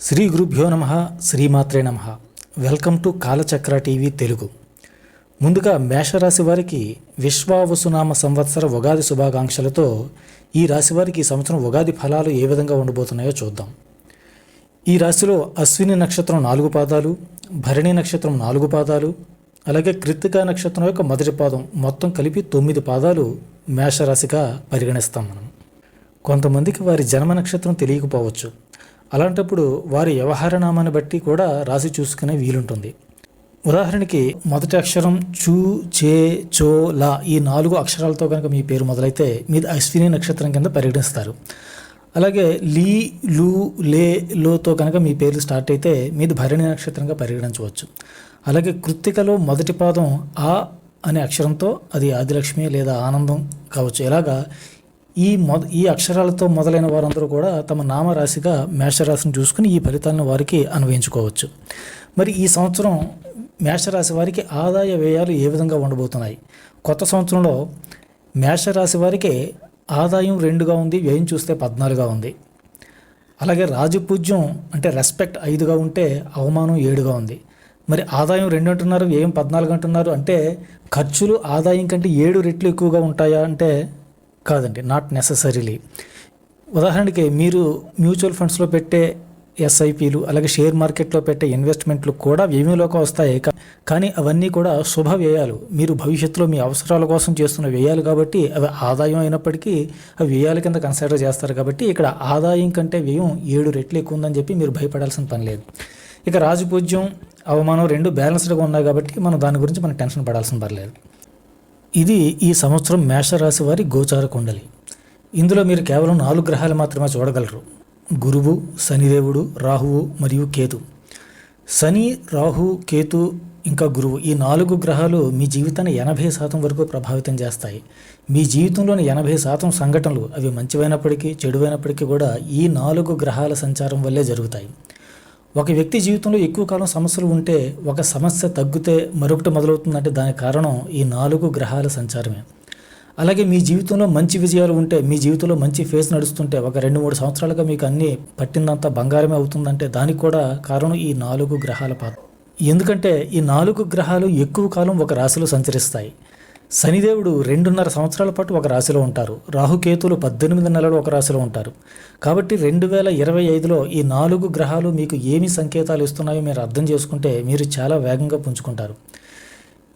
శ్రీ గురుభ్యో నమ శ్రీమాత్రే నమ. Welcome to Kalachakra TV Telugu. ముందుగా మేషరాశి వారికి విశ్వావసునామ సంవత్సర ఉగాది శుభాకాంక్షలతో ఈ రాశి వారికి ఈ సంవత్సరం ఉగాది ఫలాలు ఏ విధంగా ఉండబోతున్నాయో చూద్దాం. ఈ రాశిలో అశ్విని నక్షత్రం నాలుగు పాదాలు భరణి నక్షత్రం నాలుగు పాదాలు అలాగే కృత్తికా నక్షత్రం యొక్క మొదటి పాదం మొత్తం కలిపి తొమ్మిది పాదాలు మేషరాశిగా పరిగణిస్తాం మనం. కొంతమందికి వారి జన్మ నక్షత్రం తెలియకపోవచ్చు. అలాంటప్పుడు వారి వ్యవహార నామాన్ని బట్టి కూడా రాసి చూసుకునే వీలుంటుంది. ఉదాహరణకి మొదటి అక్షరం చూ చే చో లా ఈ నాలుగు అక్షరాలతో కనుక మీ పేరు మొదలైతే మీది అశ్విని నక్షత్రం కింద పరిగణిస్తారు. అలాగే లీ లూ లే లోతో కనుక మీ పేర్లు స్టార్ట్ అయితే మీది భరణి నక్షత్రంగా పరిగణించవచ్చు. అలాగే కృత్తికలో మొదటి పాదం ఆ అనే అక్షరంతో అది ఆదిలక్ష్మి లేదా ఆనందం కావచ్చు. ఇలాగా ఈ మొద ఈ అక్షరాలతో మొదలైన వారందరూ కూడా తమ నామరాశిగా మేషరాశిని చూసుకుని ఈ ఫలితాలను వారికి అన్వయించుకోవచ్చు. మరి ఈ సంవత్సరం మేషరాశి వారికి ఆదాయ వ్యయాలు ఏ విధంగా ఉండబోతున్నాయి? కొత్త సంవత్సరంలో మేషరాశి వారికి ఆదాయం రెండుగా ఉంది వ్యయం చూస్తే పద్నాలుగుగా ఉంది. అలాగే రాజపూజ్యం అంటే రెస్పెక్ట్ ఐదుగా ఉంటే అవమానం ఏడుగా ఉంది. మరి ఆదాయం రెండు అంటున్నారు వ్యయం పద్నాలుగు అంటున్నారు అంటే ఖర్చులు ఆదాయం కంటే ఏడు రెట్లు ఎక్కువగా ఉంటాయా అంటే కాదండి నాట్ నెససరీలీ ఉదాహరణకి మీరు మ్యూచువల్ ఫండ్స్లో పెట్టే ఎస్ఐపీలు అలాగే షేర్ మార్కెట్లో పెట్టే ఇన్వెస్ట్మెంట్లు కూడా వ్యయంలోకి వస్తాయి. కానీ అవన్నీ కూడా శుభ వ్యయాలు. మీరు భవిష్యత్తులో మీ అవసరాల కోసం చేస్తున్న వ్యయాలు కాబట్టి అవి ఆదాయం అయినప్పటికీ అవి వ్యయాల కింద కన్సిడర్ చేస్తారు కాబట్టి ఇక్కడ ఆదాయం కంటే వ్యయం ఏడు రెట్లు ఎక్కువ ఉందని చెప్పి మీరు భయపడాల్సిన పని లేదు. ఇక రాజపూజ్యం అవమానం రెండు బ్యాలెన్స్డ్గా ఉన్నాయి కాబట్టి మనం దాని గురించి మనం టెన్షన్ పడాల్సిన పర్లేదు ఇది ఈ సంవత్సరం మేషరాశి వారి గోచార కుండలి. ఇందులో మీరు కేవలం నాలుగు గ్రహాలు మాత్రమే చూడగలరు. గురువు శనిదేవుడు రాహువు మరియు కేతు. శని రాహు కేతు ఇంకా గురువు ఈ నాలుగు గ్రహాలు మీ జీవితాన్ని ఎనభై శాతం వరకు ప్రభావితం చేస్తాయి. మీ జీవితంలోని ఎనభై శాతం సంఘటనలు అవి మంచివైనప్పటికీ చెడువైనప్పటికీ కూడా ఈ నాలుగు గ్రహాల సంచారం వల్లే జరుగుతాయి. ఒక వ్యక్తి జీవితంలో ఎక్కువ కాలం సమస్యలు ఉంటే ఒక సమస్య తగ్గితే మరొకటి మొదలవుతుందంటే దానికి కారణం ఈ నాలుగు గ్రహాల సంచారమే. అలాగే మీ జీవితంలో మంచి విజయాలు ఉంటే మీ జీవితంలో మంచి ఫేస్ నడుస్తుంటే ఒక రెండు మూడు సంవత్సరాలుగా మీకు అన్నీ పట్టిందంతా బంగారమే అవుతుందంటే దానికి కూడా కారణం ఈ నాలుగు గ్రహాల పాత్ర. ఎందుకంటే ఈ నాలుగు గ్రహాలు ఎక్కువ కాలం ఒక రాశిలో సంచరిస్తాయి. శనిదేవుడు రెండున్నర సంవత్సరాల పాటు ఒక రాశిలో ఉంటారు. రాహుకేతులు పద్దెనిమిది నెలలు ఒక రాశిలో ఉంటారు. కాబట్టి రెండు వేల ఇరవై ఐదులో ఈ నాలుగు గ్రహాలు మీకు ఏమి సంకేతాలు ఇస్తున్నాయో మీరు అర్థం చేసుకుంటే మీరు చాలా వేగంగా పుంజుకుంటారు.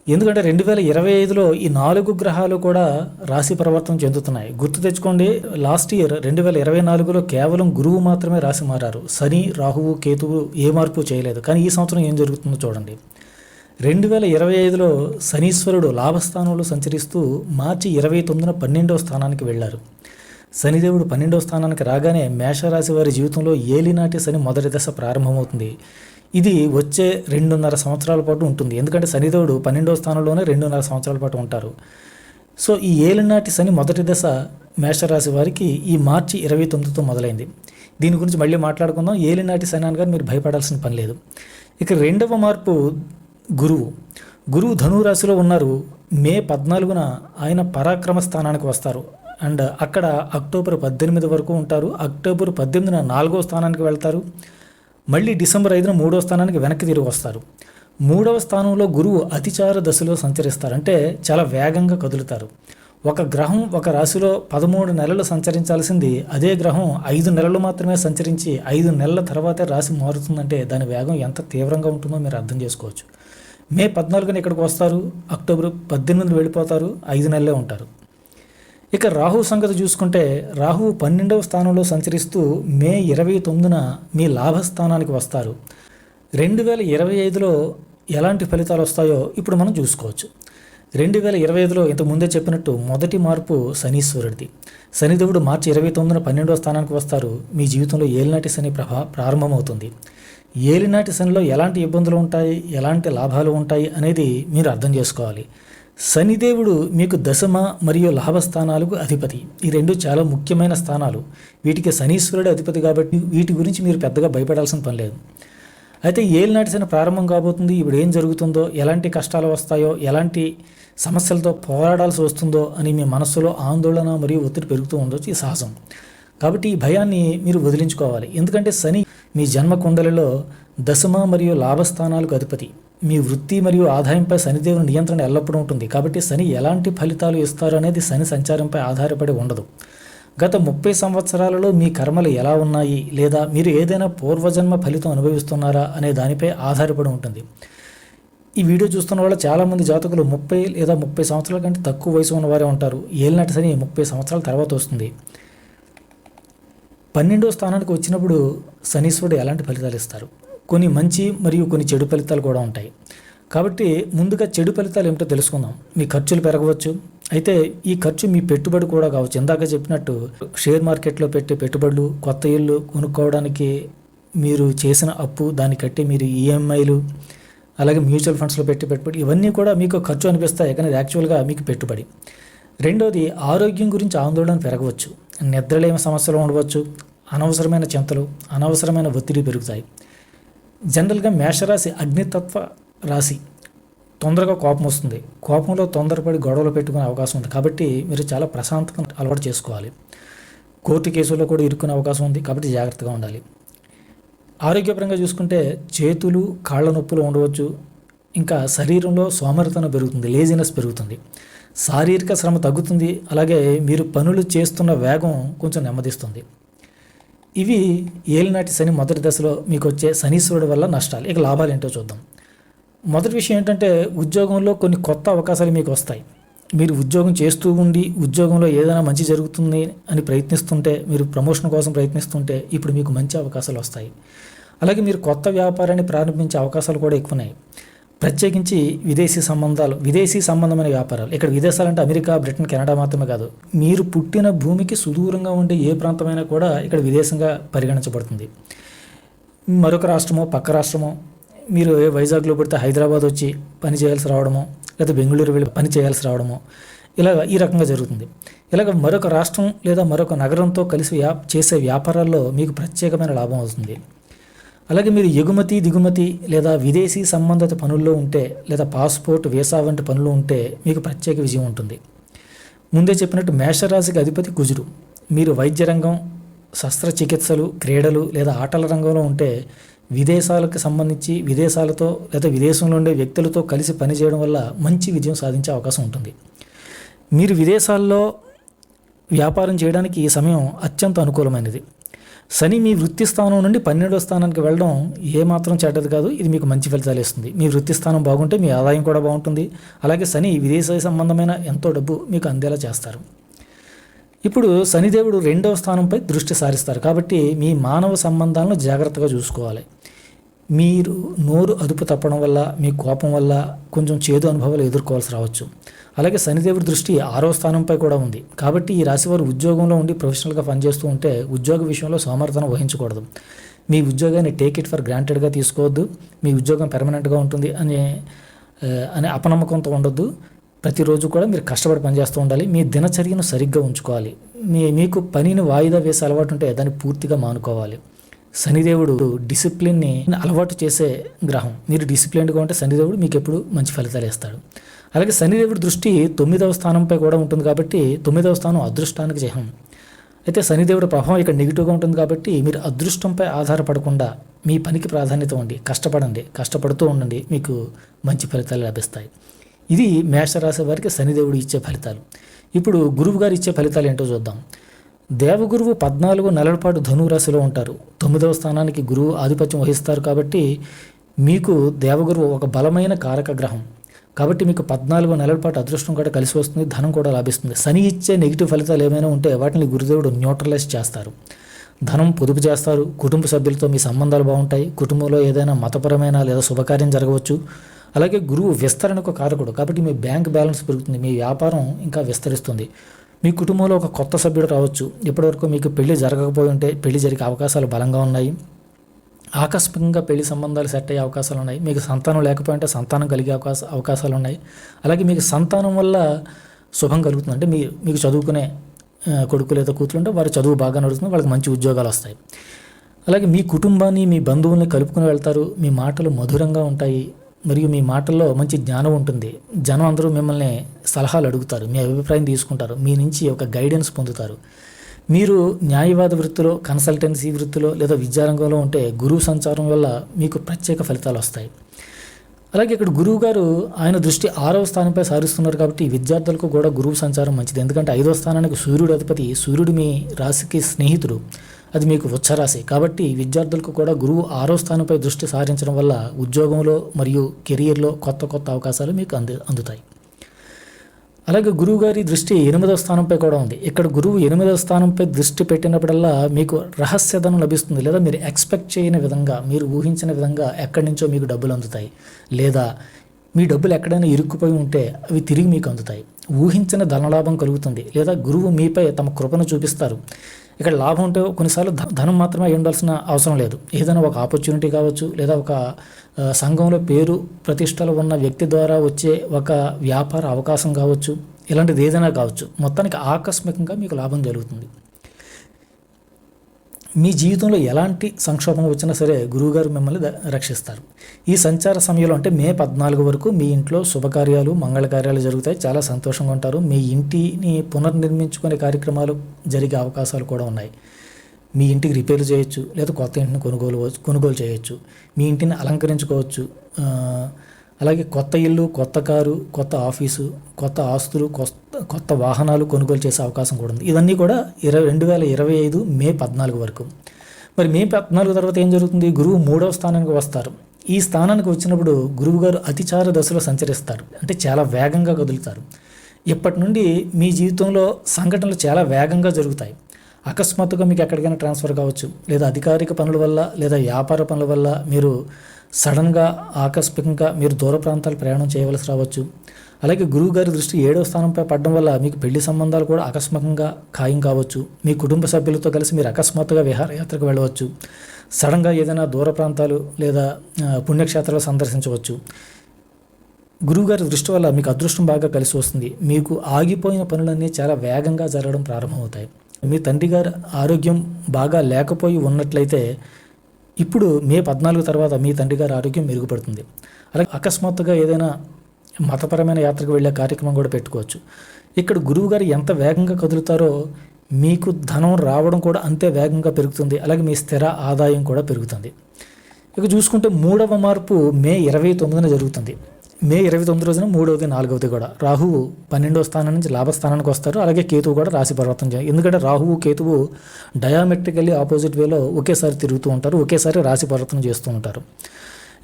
ఎందుకంటే రెండు వేల ఇరవై ఐదులో ఈ నాలుగు గ్రహాలు కూడా రాశి ప్రవర్తన చెందుతున్నాయి. గుర్తు తెచ్చుకోండి లాస్ట్ ఇయర్ రెండు వేల ఇరవై నాలుగులో కేవలం గురువు మాత్రమే రాశి మారారు. శని రాహువు కేతువు ఏ మార్పు చేయలేదు. కానీ ఈ సంవత్సరం ఏం జరుగుతుందో చూడండి. రెండు వేల ఇరవై ఐదులో శనీశ్వరుడు లాభస్థానంలో సంచరిస్తూ మార్చి ఇరవై తొమ్మిదిన పన్నెండవ స్థానానికి వెళ్ళారు. శనిదేవుడు పన్నెండవ స్థానానికి రాగానే మేషరాశి వారి జీవితంలో ఏలినాటి శని మొదటి దశ ప్రారంభమవుతుంది. ఇది వచ్చే రెండున్నర సంవత్సరాల పాటు ఉంటుంది. ఎందుకంటే శనిదేవుడు పన్నెండవ స్థానంలోనే రెండున్నర సంవత్సరాల పాటు ఉంటారు. సో ఈ ఏలినాటి శని మొదటి దశ మేషరాశి వారికి ఈ మార్చి ఇరవై తొమ్మిదితో మొదలైంది. దీని గురించి మళ్ళీ మాట్లాడుకుందాం. ఏలినాటి శని అనగా మీరు భయపడాల్సిన పని లేదు. ఇక రెండవ మార్పు గురువు. గురువు ధనురాశిలో ఉన్నారు. మే పద్నాలుగున ఆయన పరాక్రమ స్థానానికి వస్తారు. అండ్ అక్కడ అక్టోబర్ పద్దెనిమిది వరకు ఉంటారు. అక్టోబర్ పద్దెనిమిదిన నాలుగో స్థానానికి వెళ్తారు. మళ్ళీ డిసెంబర్ ఐదున మూడో స్థానానికి వెనక్కి తిరిగి వస్తారు. మూడవ స్థానంలో గురువు అతిచార దశలో సంచరిస్తారు. అంటే చాలా వేగంగా కదులుతారు. ఒక గ్రహం ఒక రాశిలో పదమూడు నెలలు సంచరించాల్సింది అదే గ్రహం ఐదు నెలలు మాత్రమే సంచరించి ఐదు నెలల తర్వాతే రాశి మారుతుందంటే దాని వేగం ఎంత తీవ్రంగా ఉంటుందో మీరు అర్థం చేసుకోవచ్చు. మే పద్నాలుగున ఇక్కడికి వస్తారు? అక్టోబర్ పద్దెనిమిది వెళ్ళిపోతారు ఐదు నెలలే ఉంటారు. ఇక రాహు సంగతి చూసుకుంటే రాహు పన్నెండవ స్థానంలో సంచరిస్తూ మే ఇరవై తొమ్మిదిన మీ లాభస్థానానికి వస్తారు. రెండు వేల ఇరవై ఐదులో ఎలాంటి ఫలితాలు వస్తాయో ఇప్పుడు మనం చూసుకోవచ్చు. రెండు వేల ఇరవై ఐదులో ఇంతకు ముందే చెప్పినట్టు మొదటి మార్పు శనీశ్వరుడిది. శనిదేవుడు మార్చి ఇరవై తొమ్మిదిన పన్నెండవ స్థానానికి వస్తారు. మీ జీవితంలో ఏలినాటి శని ప్రభా ప్రారంభమవుతుంది. ఏలినాటి శనిలో ఎలాంటి ఇబ్బందులు ఉంటాయి ఎలాంటి లాభాలు ఉంటాయి అనేది మీరు అర్థం చేసుకోవాలి. శనిదేవుడు మీకు దశమ మరియు లాభస్థానాలకు అధిపతి. ఈ రెండు చాలా ముఖ్యమైన స్థానాలు. వీటికి శనీశ్వరుడు అధిపతి కాబట్టి వీటి గురించి మీరు పెద్దగా భయపడాల్సిన పని లేదు. అయితే ఏలినాటి శని ప్రారంభం కాబోతుంది. ఇప్పుడు ఏం జరుగుతుందో ఎలాంటి కష్టాలు వస్తాయో ఎలాంటి సమస్యలతో పోరాడాల్సి వస్తుందో అని మీ మనస్సులో ఆందోళన మరియు ఒత్తిడి పెరుగుతూ ఉండొచ్చు. ఈ సహజం కాబట్టి ఈ భయాన్ని మీరు వదిలించుకోవాలి. ఎందుకంటే శని మీ జన్మ కుండలలో దశమ మరియు లాభస్థానాలకు అధిపతి. మీ వృత్తి మరియు ఆదాయంపై శనిదేవుని నియంత్రణ ఎల్లప్పుడూ ఉంటుంది. కాబట్టి శని ఎలాంటి ఫలితాలు ఇస్తారు అనేది శని సంచారంపై ఆధారపడి ఉండదు. గత ముప్పై సంవత్సరాలలో మీ కర్మలు ఎలా ఉన్నాయి? లేదా మీరు ఏదైనా పూర్వజన్మ ఫలితం అనుభవిస్తున్నారా? అనే దానిపై ఆధారపడి ఉంటుంది. ఈ వీడియో చూస్తున్న వాళ్ళు చాలామంది జాతకులు ముప్పై లేదా ముప్పై సంవత్సరాల కంటే తక్కువ వయసు ఉన్నవారే ఉంటారు. ఏలినటి శని ముప్పై సంవత్సరాల తర్వాత వస్తుంది. పన్నెండో స్థానానికి వచ్చినప్పుడు శనీశ్వరుడు ఎలాంటి ఫలితాలు ఇస్తారు? కొన్ని మంచి మరియు కొన్ని చెడు ఫలితాలు కూడా ఉంటాయి. కాబట్టి ముందుగా చెడు ఫలితాలు ఏమిటో తెలుసుకుందాం. మీ ఖర్చులు పెరగవచ్చు. అయితే ఈ ఖర్చు మీ పెట్టుబడి కూడా కావచ్చు. ఇందాక చెప్పినట్టు షేర్ మార్కెట్లో పెట్టే పెట్టుబడులు కొత్త ఇల్లు కొనుక్కోవడానికి మీరు చేసిన అప్పు దాన్ని కట్టి మీరు ఈఎంఐలు అలాగే మ్యూచువల్ ఫండ్స్లో పెట్టి పెట్టుబడి ఇవన్నీ కూడా మీకు ఖర్చు అనిపిస్తాయి. కానీ యాక్చువల్గా మీకు పెట్టుబడి. రెండోది ఆరోగ్యం గురించి ఆందోళన పెరగవచ్చు. నిద్రలేమి సమస్యలు ఉండవచ్చు. అనవసరమైన చింతలు అనవసరమైన ఒత్తిడి పెరుగుతాయి. జనరల్గా మేషరాశి అగ్నితత్వ రాశి తొందరగా కోపం వస్తుంది. కోపంలో తొందరపడి గొడవలు పెట్టుకునే అవకాశం ఉంది. కాబట్టి మీరు చాలా ప్రశాంతంగా అలవాటు చేసుకోవాలి. కోర్టు కేసుల్లో కూడా ఇరుక్కునే అవకాశం ఉంది. కాబట్టి జాగ్రత్తగా ఉండాలి. ఆరోగ్యపరంగా చూసుకుంటే చేతులు కాళ్ళ నొప్పులు ఉండవచ్చు. ఇంకా శరీరంలో సోమరితనం పెరుగుతుంది లేజినెస్ పెరుగుతుంది. శారీరక శ్రమ తగ్గుతుంది అలాగే మీరు పనులు చేస్తున్న వేగం కొంచెం నెమ్మదిస్తుంది. ఇవి ఏలినాటి శని మొదటి దశలో మీకు వచ్చే శనీశ్వరుడు వల్ల నష్టాలు. ఇక లాభాలు ఏంటో చూద్దాం. మొదటి విషయం ఏంటంటే ఉద్యోగంలో కొన్ని కొత్త అవకాశాలు మీకు వస్తాయి. మీరు ఉద్యోగం చేస్తూ ఉండి ఉద్యోగంలో ఏదైనా మంచి జరుగుతుంది అని ప్రయత్నిస్తుంటే మీరు ప్రమోషన్ కోసం ప్రయత్నిస్తుంటే ఇప్పుడు మీకు మంచి అవకాశాలు వస్తాయి. అలాగే మీరు కొత్త వ్యాపారాన్ని ప్రారంభించే అవకాశాలు కూడా ఎక్కువ ఉన్నాయి ప్రత్యేకించి విదేశీ సంబంధాలు విదేశీ సంబంధమైన వ్యాపారాలు. ఇక్కడ విదేశాలంటే అమెరికా బ్రిటన్ కెనడా మాత్రమే కాదు. మీరు పుట్టిన భూమికి సుదూరంగా ఉండే ఏ ప్రాంతమైనా కూడా ఇక్కడ విదేశంగా పరిగణించబడుతుంది. మరొక రాష్ట్రమో పక్క రాష్ట్రమో మీరు ఏ వైజాగ్లో పడితే హైదరాబాద్ వచ్చి పని చేయాల్సి రావడమో లేదా బెంగళూరు వెళ్ళి పని చేయాల్సి రావడమో ఇలాగ ఈ రకంగా జరుగుతుంది. ఇలాగ మరొక రాష్ట్రం లేదా మరొక నగరంతో కలిసి వ్యా చేసే వ్యాపారాల్లో మీకు ప్రత్యేకమైన లాభం అవుతుంది అలాగే మీరు ఎగుమతి దిగుమతి లేదా విదేశీ సంబంధిత పనుల్లో ఉంటే లేదా పాస్పోర్ట్ వీసా వంటి పనులు ఉంటే మీకు ప్రత్యేక విజయం ఉంటుంది. ముందే చెప్పినట్టు మేషరాశికి అధిపతి కుజుడు. మీరు వైద్య రంగం శస్త్రచికిత్సలు క్రీడలు లేదా ఆటల రంగంలో ఉంటే విదేశాలకు సంబంధించి విదేశాలతో లేదా విదేశంలో ఉండే వ్యక్తులతో కలిసి పనిచేయడం వల్ల మంచి విజయం సాధించే అవకాశం ఉంటుంది. మీరు విదేశాల్లో వ్యాపారం చేయడానికి ఈ సమయం అత్యంత అనుకూలమైనది. శని మీ వృత్తి స్థానం నుండి పన్నెండో స్థానానికి వెళ్ళడం ఏమాత్రం చెడ్డది కాదు ఇది మీకు మంచి ఫలితాలు ఇస్తుంది. మీ వృత్తి స్థానం బాగుంటే మీ ఆదాయం కూడా బాగుంటుంది. అలాగే శని విదేశీ సంబంధమైన ఎంతో డబ్బు మీకు అందేలా చేస్తారు. ఇప్పుడు శనిదేవుడు రెండవ స్థానంపై దృష్టి సారిస్తారు. కాబట్టి మీ మానవ సంబంధాలను జాగ్రత్తగా చూసుకోవాలి. మీరు నోరు అదుపు తప్పడం వల్ల మీ కోపం వల్ల కొంచెం చేదు అనుభవాలు ఎదుర్కోవాల్సి రావచ్చు. అలాగే శనిదేవుడి దృష్టి ఆరో స్థానంపై కూడా ఉంది. కాబట్టి ఈ రాశివారు ఉద్యోగంలో ఉండి ప్రొఫెషనల్గా పనిచేస్తూ ఉంటే ఉద్యోగ విషయంలో సమర్థన వహించకూడదు. మీ ఉద్యోగాన్ని టేక్ ఇట్ ఫర్ గ్రాంటెడ్గా తీసుకోవద్దు. మీ ఉద్యోగం పెర్మనెంట్గా ఉంటుంది అనే అనే అపనమ్మకంతో ఉండొద్దు. ప్రతిరోజు కూడా మీరు కష్టపడి పనిచేస్తూ ఉండాలి. మీ దినచర్యను సరిగ్గా ఉంచుకోవాలి. మీ మీకు పనిని వాయిదా వేసే అలవాటు ఉంటే దాన్ని పూర్తిగా మానుకోవాలి. శనిదేవుడు డిసిప్లిన్ని అలవాటు చేసే గ్రహం. మీరు డిసిప్లిన్గా ఉంటే శనిదేవుడు మీకు ఎప్పుడు మంచి ఫలితాలు ఇస్తాడు. అలాగే శనిదేవుడి దృష్టి తొమ్మిదవ స్థానంపై కూడా ఉంటుంది కాబట్టి తొమ్మిదవ స్థానం అదృష్టానికి చిహ్నం అయితే శనిదేవుడి ప్రభావం ఇక్కడ నెగిటివ్గా ఉంటుంది కాబట్టి మీరు అదృష్టంపై ఆధారపడకుండా మీ పనికి ప్రాధాన్యత ఉండి కష్టపడండి కష్టపడుతూ ఉండండి మీకు మంచి ఫలితాలు లభిస్తాయి. ఇది మేషరాశి వారికి శనిదేవుడు ఇచ్చే ఫలితాలు. ఇప్పుడు గురువు గారు ఇచ్చే ఫలితాలు ఏంటో చూద్దాం. దేవగురువు పద్నాలుగు నెలల పాటు ధనురాశిలో ఉంటారు. తొమ్మిదవ స్థానానికి గురువు ఆధిపత్యం వహిస్తారు కాబట్టి మీకు దేవగురువు ఒక బలమైన కారక గ్రహం. కాబట్టి మీకు పద్నాలుగు నెలల పాటు అదృష్టం కూడా కలిసి వస్తుంది ధనం కూడా లభిస్తుంది. శని ఇచ్చే నెగిటివ్ ఫలితాలు ఏమైనా ఉంటే వాటిని గురుదేవుడు న్యూట్రలైజ్ చేస్తారు. ధనం పొదుపు చేస్తారు కుటుంబ సభ్యులతో మీ సంబంధాలు బాగుంటాయి కుటుంబంలో ఏదైనా మతపరమైన లేదా శుభకార్యం జరగవచ్చు. అలాగే గురువు విస్తరణకు కారకుడు. కాబట్టి మీ బ్యాంక్ బ్యాలెన్స్ పెరుగుతుంది మీ వ్యాపారం ఇంకా విస్తరిస్తుంది. మీ కుటుంబంలో ఒక కొత్త సభ్యుడు రావచ్చు. ఇప్పటివరకు మీకు పెళ్ళి జరగకపోయి ఉంటే పెళ్ళి జరిగే అవకాశాలు బలంగా ఉన్నాయి. ఆకస్మికంగా పెళ్ళి సంబంధాలు సెట్ అయ్యే అవకాశాలు ఉన్నాయి. మీకు సంతానం లేకపోయింటే సంతానం కలిగే అవకాశ అవకాశాలు ఉన్నాయి. అలాగే మీకు సంతానం వల్ల శుభం కలుగుతుంది. అంటే మీ మీకు చదువుకునే కొడుకు లేదా కూతురుంటే వారి చదువు బాగా నడుస్తుంది వాళ్ళకి మంచి ఉద్యోగాలు వస్తాయి. అలాగే మీ కుటుంబాన్ని మీ బంధువుల్ని కలుపుకుని వెళ్తారు. మీ మాటలు మధురంగా ఉంటాయి. మరియు మీ మాటల్లో మంచి జ్ఞానం ఉంటుంది. జనం అందరూ మిమ్మల్ని సలహాలు అడుగుతారు. మీ అభిప్రాయం తీసుకుంటారు. మీ నుంచి ఒక గైడెన్స్ పొందుతారు. మీరు న్యాయవాద వృత్తిలో కన్సల్టెన్సీ వృత్తిలో లేదా విద్యారంగంలో ఉంటే గురువు సంచారం వల్ల మీకు ప్రత్యేక ఫలితాలు వస్తాయి. అలాగే ఇక్కడ గురువు గారు ఆయన దృష్టి ఆరవ స్థానంపై సారిస్తున్నారు కాబట్టి విద్యార్థులకు కూడా గురువు సంచారం మంచిది. ఎందుకంటే ఐదవ స్థానానికి సూర్యుడు అధిపతి సూర్యుడు మీ రాశికి స్నేహితుడు. అది మీకు ఉచ్చరాశి. కాబట్టి విద్యార్థులకు కూడా గురువు ఆరో స్థానంపై దృష్టి సారించడం వల్ల ఉద్యోగంలో మరియు కెరియర్లో కొత్త కొత్త అవకాశాలు మీకు అంది అందుతాయి. అలాగే గురువు గారి దృష్టి ఎనిమిదవ స్థానంపై కూడా ఉంది. ఇక్కడ గురువు ఎనిమిదవ స్థానంపై దృష్టి పెట్టినప్పుడల్లా మీకు రహస్యధనం లభిస్తుంది. లేదా మీరు ఎక్స్పెక్ట్ చేయని విధంగా మీరు ఊహించిన విధంగా ఎక్కడి నుంచో మీకు డబ్బులు అందుతాయి. లేదా మీ డబ్బులు ఎక్కడైనా ఇరుక్కుపోయి ఉంటే అవి తిరిగి మీకు అందుతాయి. ఊహించిన ధనలాభం కలుగుతుంది. లేదా గురువు మీపై తమ కృపను చూపిస్తారు. ఇక్కడ లాభం ఉంటే కొన్నిసార్లు ధ- ధనం మాత్రమే ఉండాల్సిన అవసరం లేదు. ఏదైనా ఒక ఆపర్చునిటీ కావచ్చు లేదా ఒక సంఘంలో పేరు ప్రతిష్టలు ఉన్న వ్యక్తి ద్వారా వచ్చే ఒక వ్యాపార అవకాశం కావచ్చు ఇలాంటిది ఏదైనా కావచ్చు మొత్తానికి ఆకస్మికంగా మీకు లాభం జరుగుతుంది. మీ జీవితంలో ఎలాంటి సంక్షోభం వచ్చినా సరే గురువుగారు మిమ్మల్ని రక్షిస్తారు. ఈ సంచార సమయంలో అంటే మే పద్నాలుగు వరకు మీ ఇంట్లో శుభకార్యాలు మంగళకార్యాలు జరుగుతాయి. చాలా సంతోషంగా ఉంటారు. మీ ఇంటిని పునర్నిర్మించుకునే కార్యక్రమాలు జరిగే అవకాశాలు కూడా ఉన్నాయి. మీ ఇంటికి రిపేర్ చేయొచ్చు. లేదా కొత్త ఇంటిని కొనుగోలు కొనుగోలు చేయొచ్చు. మీ ఇంటిని అలంకరించుకోవచ్చు. అలాగే కొత్త ఇల్లు కొత్త కారు కొత్త ఆఫీసు కొత్త ఆస్తులు కొత్త కొత్త వాహనాలు కొనుగోలు చేసే అవకాశం కూడా ఉంది. ఇవన్నీ కూడా ఇరవై రెండు వేల ఇరవై ఐదు మే పద్నాలుగు వరకు. మరి మే పద్నాలుగు తర్వాత ఏం జరుగుతుంది? గురువు మూడవ స్థానానికి వస్తారు. ఈ స్థానానికి వచ్చినప్పుడు గురువుగారు అతిచార దశలో సంచరిస్తారు. అంటే చాలా వేగంగా కదులుతారు. ఇప్పటి నుండి మీ జీవితంలో సంఘటనలు చాలా వేగంగా జరుగుతాయి. అకస్మాత్తుగా మీకు ఎక్కడికైనా ట్రాన్స్ఫర్ కావచ్చు. లేదా అధికారిక పనుల వల్ల లేదా వ్యాపార పనుల వల్ల మీరు సడన్గా ఆకస్మికంగా మీరు దూర ప్రాంతాలు ప్రయాణం చేయవలసి రావచ్చు. అలాగే గురువు గారి దృష్టి ఏడవ స్థానంపై పడడం వల్ల మీకు పెళ్ళి సంబంధాలు కూడా ఆకస్మికంగా ఖాయం కావచ్చు. మీ కుటుంబ సభ్యులతో కలిసి మీరు అకస్మాత్తుగా విహారయాత్రకు వెళ్ళవచ్చు. సడన్గా ఏదైనా దూర ప్రాంతాలు లేదా పుణ్యక్షేత్రాలు సందర్శించవచ్చు. గురువుగారి దృష్టి వల్ల మీకు అదృష్టం బాగా కలిసి వస్తుంది. మీకు ఆగిపోయిన పనులన్నీ చాలా వేగంగా జరగడం ప్రారంభమవుతాయి. మీ తండ్రి గారి ఆరోగ్యం బాగా లేకపోయి ఉన్నట్లయితే ఇప్పుడు మే పద్నాలుగు తర్వాత మీ తండ్రి గారి ఆరోగ్యం మెరుగుపడుతుంది. అలాగే అకస్మాత్తుగా ఏదైనా మతపరమైన యాత్రకు వెళ్ళే కార్యక్రమం కూడా పెట్టుకోవచ్చు. ఇక్కడ గురువుగారు ఎంత వేగంగా కదులుతారో మీకు ధనం రావడం కూడా అంతే వేగంగా పెరుగుతుంది. అలాగే మీ స్థిర ఆదాయం కూడా పెరుగుతుంది. ఇక చూసుకుంటే మూడవ మార్పు మే ఇరవై తొమ్మిదిన జరుగుతుంది. మే ఇరవై తొమ్మిది రోజున మూడవది నాలుగవది కూడా. రాహువు పన్నెండవ స్థానం నుంచి లాభస్థానానికి వస్తారు. అలాగే కేతువు కూడా రాశి పరివర్తన చేయాలి. ఎందుకంటే రాహువు కేతువు డయామెట్రికల్లీ ఆపోజిట్ వేలో ఒకేసారి తిరుగుతూ ఉంటారు. ఒకేసారి రాశి పరివర్తన చేస్తూ ఉంటారు.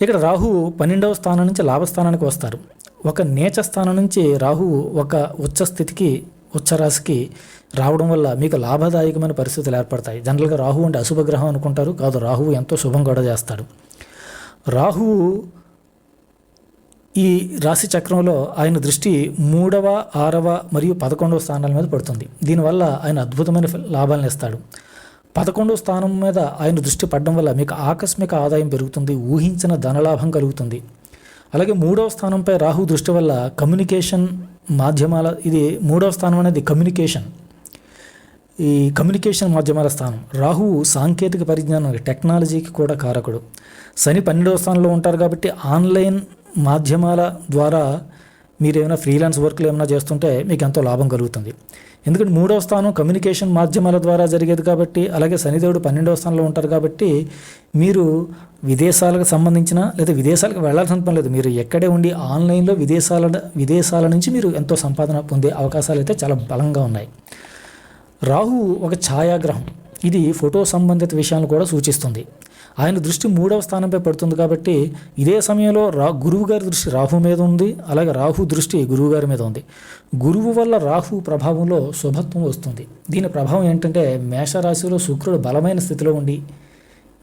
ఇక్కడ రాహువు పన్నెండవ స్థానం నుంచి లాభస్థానానికి వస్తారు. ఒక నీచ స్థానం నుంచి రాహువు ఒక ఉచ్చ స్థితికి ఉచ్చరాశికి రావడం వల్ల మీకు లాభదాయకమైన పరిస్థితులు ఏర్పడతాయి. జనరల్గా రాహువు అంటే అశుభగ్రహం అనుకుంటారు. కాదు రాహువు ఎంతో శుభం కూడా చేస్తాడు. రాహువు ఈ రాశి చక్రంలో ఆయన దృష్టి మూడవ ఆరవ మరియు పదకొండవ స్థానాల మీద పడుతుంది. దీనివల్ల ఆయన అద్భుతమైన లాభాలను ఇస్తాడు. పదకొండవ స్థానం మీద ఆయన దృష్టి పడడం వల్ల మీకు ఆకస్మిక ఆదాయం పెరుగుతుంది ఊహించిన ధనలాభం కలుగుతుంది. అలాగే మూడవ స్థానంపై రాహు దృష్టి వల్ల కమ్యూనికేషన్ మాధ్యమాల ఇది మూడవ స్థానం అనేది కమ్యూనికేషన్. ఈ కమ్యూనికేషన్ మాధ్యమాల స్థానం. రాహువు సాంకేతిక పరిజ్ఞానం టెక్నాలజీకి కూడా కారకుడు. శని పన్నెండవ స్థానంలో ఉంటారు కాబట్టి ఆన్లైన్ మాధ్యమాల ద్వారా మీరు ఏమైనా ఫ్రీలాన్స్ వర్క్లు ఏమైనా చేస్తుంటే మీకు ఎంతో లాభం కలుగుతుంది. ఎందుకంటే మూడవ స్థానం కమ్యూనికేషన్ మాధ్యమాల ద్వారా జరిగేది కాబట్టి అలాగే శనిదేవుడు పన్నెండవ స్థానంలో ఉంటారు కాబట్టి మీరు విదేశాలకు సంబంధించిన లేదా విదేశాలకు వెళ్ళాల్సిన పని లేదు. మీరు ఎక్కడే ఉండి ఆన్లైన్లో విదేశాల విదేశాల నుంచి మీరు ఎంతో సంపాదన పొందే అవకాశాలు అయితే చాలా బలంగా ఉన్నాయి. రాహు ఒక ఛాయాగ్రహం. ఇది ఫోటో సంబంధిత విషయాలను కూడా సూచిస్తుంది. ఆయన దృష్టి మూడవ స్థానంపై పడుతుంది కాబట్టి ఇదే సమయంలో రా గురువు గారి దృష్టి రాహు మీద ఉంది అలాగే రాహు దృష్టి గురువు గారి మీద ఉంది. గురువు వల్ల రాహు ప్రభావంలో శుభత్వం వస్తుంది. దీని ప్రభావం ఏంటంటే మేషరాశిలో శుక్రుడు బలమైన స్థితిలో ఉండి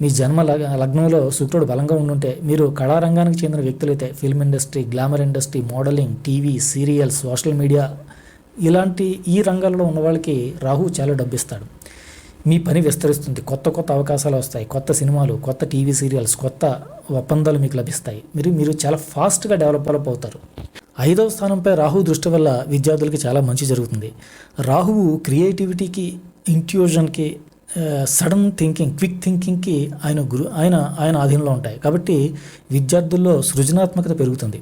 మీ జన్మ లగ్- లగ్నంలో శుక్రుడు బలంగా ఉండుంటే మీరు కళారంగానికి చెందిన వ్యక్తులైతే film industry glamour industry modeling TV serials social media ఇలాంటి ఈ రంగాల్లో ఉన్న వాళ్ళకి రాహు చాలా డబ్బిస్తాడు. మీ పని విస్తరిస్తుంది. కొత్త కొత్త అవకాశాలు వస్తాయి. కొత్త సినిమాలు కొత్త టీవీ సీరియల్స్ కొత్త ఒప్పందాలు మీకు లభిస్తాయి. మీరు మీరు చాలా ఫాస్ట్గా డెవలప్ అవుతారు ఐదవ స్థానంపై రాహు దృష్టి వల్ల విద్యార్థులకి చాలా మంచి జరుగుతుంది. రాహువు క్రియేటివిటీకి ఇంట్యూషన్కి సడన్ థింకింగ్ క్విక్ థింకింగ్కి ఆయన గురు ఆయన ఆయన ఆధీనంలో ఉంటాయి. కాబట్టి విద్యార్థుల్లో సృజనాత్మకత పెరుగుతుంది.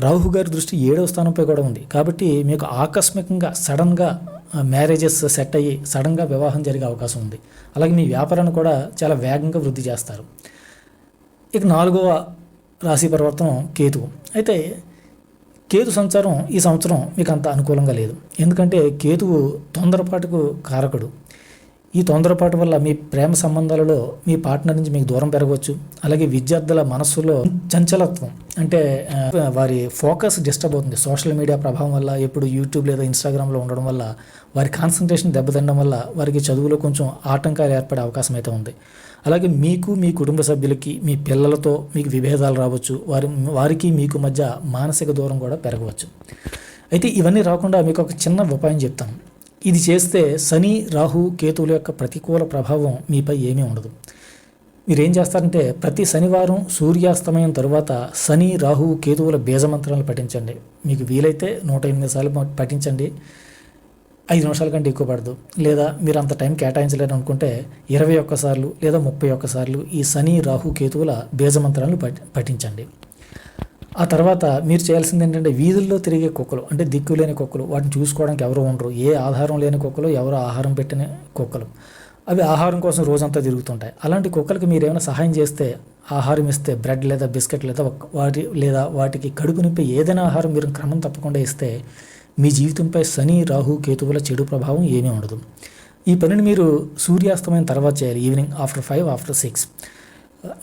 రాహు గారి దృష్టి ఏడవ స్థానంపై కూడా ఉంది. కాబట్టి మీకు ఆకస్మికంగా సడన్గా మ్యారేజెస్ సెట్ అయ్యి సడన్గా వివాహం జరిగే అవకాశం ఉంది. అలాగే మీ వ్యాపారాన్ని కూడా చాలా వేగంగా వృద్ధి చేస్తారు. ఇక నాలుగవ రాశి పరివర్తనం కేతువు అయితే కేతు సంచారం ఈ సంవత్సరం మీకు అంత అనుకూలంగా లేదు. ఎందుకంటే కేతువు తొందరపాటుకు కారకుడు. ఈ తొందరపాటు వల్ల మీ ప్రేమ సంబంధాలలో మీ పార్ట్నర్ నుంచి మీకు దూరం పెరగవచ్చు. అలాగే విద్యార్థుల మనస్సులో చంచలత్వం అంటే వారి ఫోకస్ డిస్టర్బ్ అవుతుంది. సోషల్ మీడియా ప్రభావం వల్ల ఎప్పుడు యూట్యూబ్ లేదా ఇన్స్టాగ్రామ్లో ఉండడం వల్ల వారి కాన్సన్ట్రేషన్ దెబ్బతినడం వల్ల వారికి చదువులో కొంచెం ఆటంకాలు ఏర్పడే అవకాశం అయితే ఉంది. అలాగే మీకు మీ కుటుంబ సభ్యులకి మీ పిల్లలతో మీకు విభేదాలు రావచ్చు. వారి వారికి మీకు మధ్య మానసిక దూరం కూడా పెరగవచ్చు. అయితే ఇవన్నీ రాకుండా మీకు ఒక చిన్న ఉపాయం చెప్తాను. ఇది చేస్తే శని రాహు కేతువుల యొక్క ప్రతికూల ప్రభావం మీపై ఏమీ ఉండదు. మీరేం చేస్తారంటే ప్రతి శనివారం సూర్యాస్తమయం తరువాత శని రాహు కేతువుల బీజమంత్రాలను పఠించండి. మీకు వీలైతే నూట ఎనిమిది సార్లు పఠించండి. ఐదు నిమిషాల కంటే ఎక్కువ పడదు. లేదా మీరు అంత టైం కేటాయించలేరు అనుకుంటే ఇరవై ఒక్కసార్లు లేదా ముప్పై ఒక్కసార్లు ఈ శని రాహు కేతువుల బీజమంత్రాలను పఠించండి. ఆ తర్వాత మీరు చేయాల్సింది ఏంటంటే వీధుల్లో తిరిగే కుక్కలు అంటే దిక్కు లేని కుక్కలు వాటిని చూసుకోవడానికి ఎవరు ఉండరు. ఏ ఆధారం లేని కుక్కలు ఎవరు ఆహారం పెట్టిన కుక్కలు. అవి ఆహారం కోసం రోజంతా తిరుగుతుంటాయి. అలాంటి కుక్కలకి మీరు ఏమైనా సహాయం చేస్తే ఆహారం ఇస్తే బ్రెడ్ లేదా బిస్కెట్ లేదా వాటి లేదా వాటికి కడుపు నింపి ఏదైనా ఆహారం మీరు క్రమం తప్పకుండా ఇస్తే మీ జీవితంపై శని రాహు కేతువుల చెడు ప్రభావం ఏమీ ఉండదు. ఈ పనిని మీరు సూర్యాస్తమైన తర్వాత చేయాలి evening after five after six.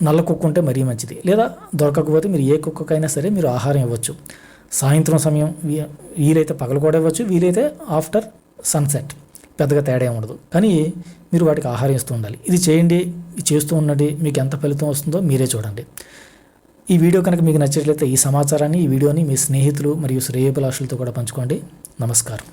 నల్ల కుక్క ఉంటే మరీ మంచిది. లేదా దొరకకపోతే మీరు ఏ కుక్కకైనా సరే మీరు ఆహారం ఇవ్వచ్చు. సాయంత్రం సమయం వీలైతే పగలు కూడా ఇవ్వచ్చు వీలైతే ఆఫ్టర్ సన్సెట్. పెద్దగా తేడా ఉండదు కానీ మీరు వాటికి ఆహారం ఇస్తూ ఉండాలి. ఇది చేయండి ఇది చేస్తూ ఉండండి మీకు ఎంత ఫలితం వస్తుందో మీరే చూడండి. ఈ వీడియో కనుక మీకు నచ్చినట్లయితే ఈ సమాచారాన్ని ఈ వీడియోని మీ స్నేహితులు మరియు శ్రేయభిలాషులతో కూడా పంచుకోండి. నమస్కారం.